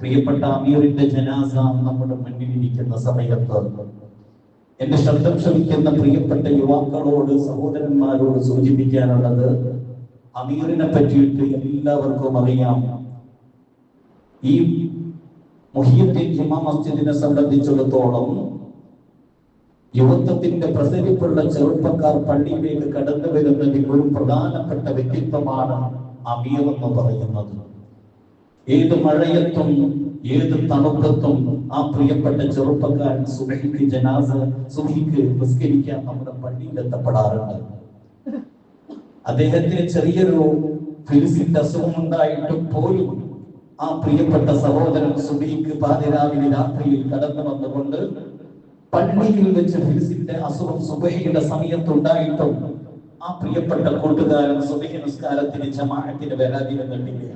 പ്രിയപ്പെട്ട അമീറിന്റെ ജനാസ നമ്മുടെ മുന്നിലിരിക്കുന്ന സമയത്ത് എന്റെ ശബ്ദം ശ്രമിക്കുന്ന പ്രിയപ്പെട്ട യുവാക്കളോട് സഹോദരന്മാരോട് സൂചിപ്പിക്കാനുള്ളത് അമീറിനെ പറ്റിയിട്ട് എല്ലാവർക്കും അറിയാം. ഈ മുഹിയത്തെ ജുമാ മസ്ജിദിനെ സംബന്ധിച്ചിടത്തോളം യുവത്വത്തിന്റെ പ്രസരിപ്പുള്ള ചെറുപ്പക്കാർ പള്ളിയിലേക്ക് കടന്നു വരുന്നതിൽ ഒരു പ്രധാനപ്പെട്ട വ്യക്തിത്വമാണ് അമീർ എന്ന് പറയുന്നത്. ഏത് മഴയത്തും ഏത് തണുപ്പത്തും ആ പ്രിയപ്പെട്ട ചെറുപ്പക്കാരൻ സുബഹിക്ക് ജനാസ സുബഹിക്ക് നിസ്കരിക്കാൻ നമ്മുടെ പള്ളിയിൽ എത്തപ്പെടാറുണ്ട്. അദ്ദേഹത്തിന് ചെറിയൊരു ഫിലിസിന്റെ അസുഖം ഉണ്ടായിട്ട് പോലും ആ പ്രിയപ്പെട്ട സഹോദരൻ സുബീക്ക് പാതിരാവിലെ രാത്രിയിൽ കടന്നു വന്നുകൊണ്ട് പള്ളിയിൽ വെച്ച് ഫിലിസിന്റെ അസുഖം സുബഹിയുടെ സമയത്തുണ്ടായിട്ടും ആ പ്രിയപ്പെട്ട കൂട്ടുകാരൻ സുബഹി നിസ്കാരത്തിന് ജമാഅത്തിന് വരാതിരുന്നിട്ടില്ല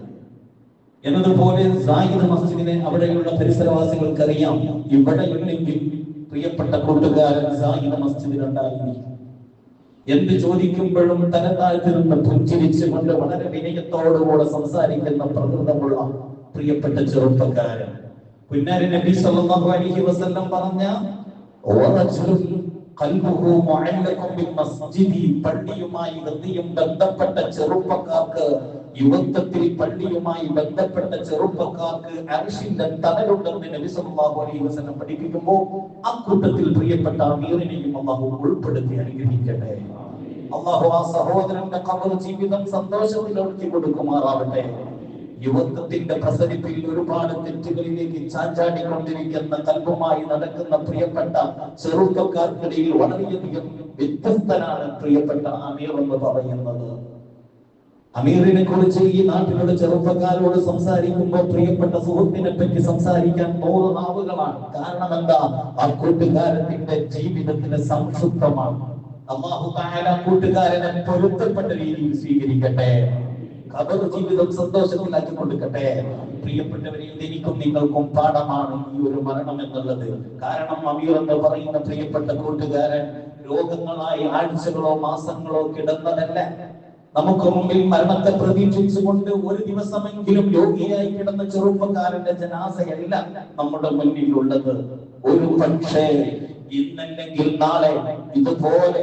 എന്നതുപോലെ സായിദ് മസ്ജിദിനെ അവിടെയുള്ള പരിസരവാസികൾക്കറിയാം. ഇവിടെ ഇല്ലെങ്കിൽ പ്രിയപ്പെട്ട കൂട്ടുകാരൻ സായിദ് മസ്ജിദിലുണ്ടായിരുന്നു എന്ത് ചോദിക്കുമ്പോഴും തല താഴ്ത്തിരുന്ന് പുഞ്ചിരിച്ചുകൊണ്ട് വളരെ വിനയത്തോടുകൂടെ സംസാരിക്കുന്ന പ്രകൃതമുള്ള പ്രിയപ്പെട്ട ചെറുപ്പക്കാരൻ. പുന്നാരി നബി സല്ലല്ലാഹു അലൈഹി വസല്ലം പറഞ്ഞ പള്ളിയുമായി ഹൃദയം ബന്ധപ്പെട്ട ചെറുപ്പക്കാർക്ക് യുവത്വത്തിൽ പള്ളിയുമായി ബന്ധപ്പെട്ട ചെറുപ്പക്കാർക്ക് അർഷിന്റെ തണലുണ്ടെന്ന് നബി അലൈഹി വസല്ലം പഠിപ്പിക്കുമ്പോൾ ആ കൂട്ടത്തിൽ പ്രിയപ്പെട്ട അമീറിനെയും അള്ളാഹു ഉൾപ്പെടുത്തി അനുഗ്രഹിക്കട്ടെ. അള്ളാഹു ആ സഹോദരന്റെ കബർ ജീവിതം സന്തോഷത്തിലൊഴുക്കി കൊടുക്കുമാറാവട്ടെ. യുവത്വത്തിന്റെ പ്രസരിപ്പിൽ ഒരുപാട് തെറ്റുകളിലേക്ക് ചാഞ്ചാടിക്കൊണ്ടിരിക്കുന്ന കൽപ്പമായി നടക്കുന്ന പ്രിയപ്പെട്ട ചെറുപ്പക്കാർക്കിടയിൽ വളരെയധികം വ്യത്യസ്തനാണ് പ്രിയപ്പെട്ട അമീർ എന്ന് പറയുന്നത്. അമീറിനെ കുറിച്ച് ഈ നാട്ടിലുള്ള ചെറുപ്പക്കാരോട് സംസാരിക്കുമ്പോൾ പ്രിയപ്പെട്ട സുഹൃത്തിനെ പറ്റി സംസാരിക്കാൻ നൂറ് നാവുകളാണ്. കാരണം എന്താ? ആ കൂട്ടുകാരത്തിന്റെ ജീവിതത്തിന് സംതൃപ്തമാണ് അള്ളാഹു കൂട്ടുകാരനെ പൊരുത്തപ്പെട്ട രീതിയിൽ സ്വീകരിക്കട്ടെ. ഖബർ ജീവിതം സന്തോഷത്തിലാക്കി കൊടുക്കട്ടെ പ്രിയപ്പെട്ടവരെ എനിക്കും നിങ്ങൾക്കും പാഠമാണ് ഈ ഒരു മരണം എന്നുള്ളത്. കാരണം അമീർ എന്ന് പറയുന്ന പ്രിയപ്പെട്ട കൂട്ടുകാരൻ രോഗങ്ങളായി ആഴ്ചകളോ മാസങ്ങളോ കിടന്നതല്ല. നമുക്ക് മുമ്പിൽ മരണത്തെ പ്രതീക്ഷിച്ചുകൊണ്ട് ഒരു ദിവസമെങ്കിലും രോഗിയായി കിടന്ന ചെറുപ്പക്കാരന്റെ ജനാസയല്ല നമ്മുടെ മുന്നിലുള്ളത്. ഒരു പക്ഷേ ഇന്നല്ലെങ്കിൽ നാളെ ഇതുപോലെ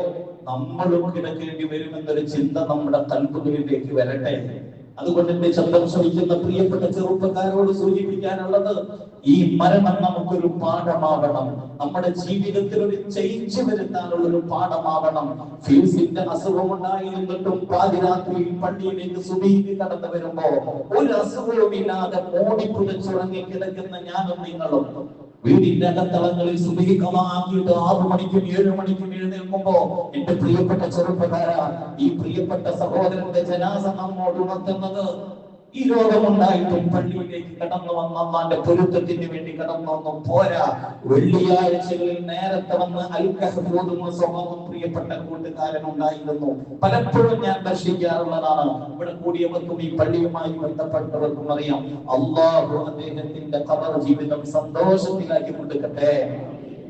നമ്മളും കിടക്കേണ്ടി വരുമെന്നൊരു ചിന്ത നമ്മുടെ കൽപ്പുകളിലേക്ക് വരട്ടെ. അതുകൊണ്ട് എന്റെ ശബ്ദം ശ്രമിക്കുന്ന പ്രിയപ്പെട്ട ചെറുപ്പക്കാരോട് സൂചിപ്പിക്കാനുള്ളത് ഈ മരണം നമുക്കൊരു പാഠമാവണം നമ്മുടെ ജീവിതത്തിൽ ഒരു ചേഞ്ച് വരുത്താനുള്ള ഒരു പാഠമാവണം ഫീസിന്റെ അസുഖമുണ്ടായിരുന്നിട്ടും പാതിരാത്രിയിൽ പള്ളിയിലേക്ക് സുബീതി കടന്നു വരുമ്പോ ഒരു അസുഖവുമില്ലാതെ മോടി പുതച്ചുറങ്ങി കിടക്കുന്ന ഞാനും നിങ്ങളും. വീടിന്റെ അകത്തളങ്ങളിൽ സുബഹിക്കമാക്കിയിട്ട് ആറു മണിക്കും ഏഴു മണിക്കും എഴുന്നേൽക്കുമ്പോ എന്റെ പ്രിയപ്പെട്ട ചെറുപ്പക്കാര ഈ പ്രിയപ്പെട്ട സഹോദരന്റെ ജനാസ നമ്മോട് ഉണർത്തുന്നത്. ഈ ലോകമുണ്ടായിട്ടും പള്ളിയിലേക്ക് കടന്നു വന്ന അമ്മാന്റെ പൊരുത്തത്തിന് വേണ്ടി കടന്നു വന്നു പോരാ. വെള്ളിയാഴ്ചകളിൽ നേരത്തെ വന്ന് അൽക്കഹോതുന്ന സ്വഭാവം പ്രിയപ്പെട്ട കൂട്ടുകാരൻ ഉണ്ടായിരുന്നു പലപ്പോഴും ഞാൻ ദർശിക്കാറുള്ളതാണ്. ഇവിടെ കൂടിയവർക്കും ഈ പള്ളിയുമായി ബന്ധപ്പെട്ടവർക്കും അറിയാം. അള്ളാഹു അദ്ദേഹത്തിന്റെ കവർ ജീവിതം സന്തോഷത്തിലാക്കി കൊടുക്കട്ടെ.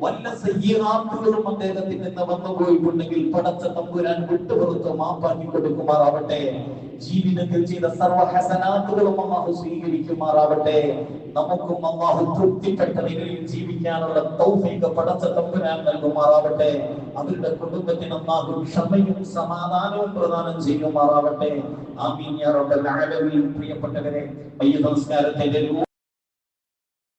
വല്ല സയ്യാത്തുകളും അദ്ദേഹത്തിൽ നിന്ന് വന്നു പോയിട്ടുണ്ടെങ്കിൽ പടച്ച തമ്പുരാൻ വിട്ടുപുറത്ത് മാപ്പാക്കി കൊടുക്കുമാറാവട്ടെ. ജീവിതത്തിൽ ചെയ്ത സർവ ഹസനാത്തുകളും അള്ളാഹു സ്വീകരിക്കുമാറാവട്ടെ. നമുക്കും അള്ളാഹു തൃപ്തിപ്പെട്ട നിലയിൽ ജീവിക്കാനുള്ള തൗഫീക പടച്ച തമ്പുരാൻ നൽകുമാറാവട്ടെ. അവരുടെ കുടുംബത്തിന് അള്ളാഹു ക്ഷമയും സമാധാനവും പ്രദാനം ചെയ്യുമാറാവട്ടെ. ആമീൻ യാ റബ്ബൽ ആലമീൻ. പ്രിയപ്പെട്ടവരെ മയ്യ നമസ്കാരത്തിന്റെ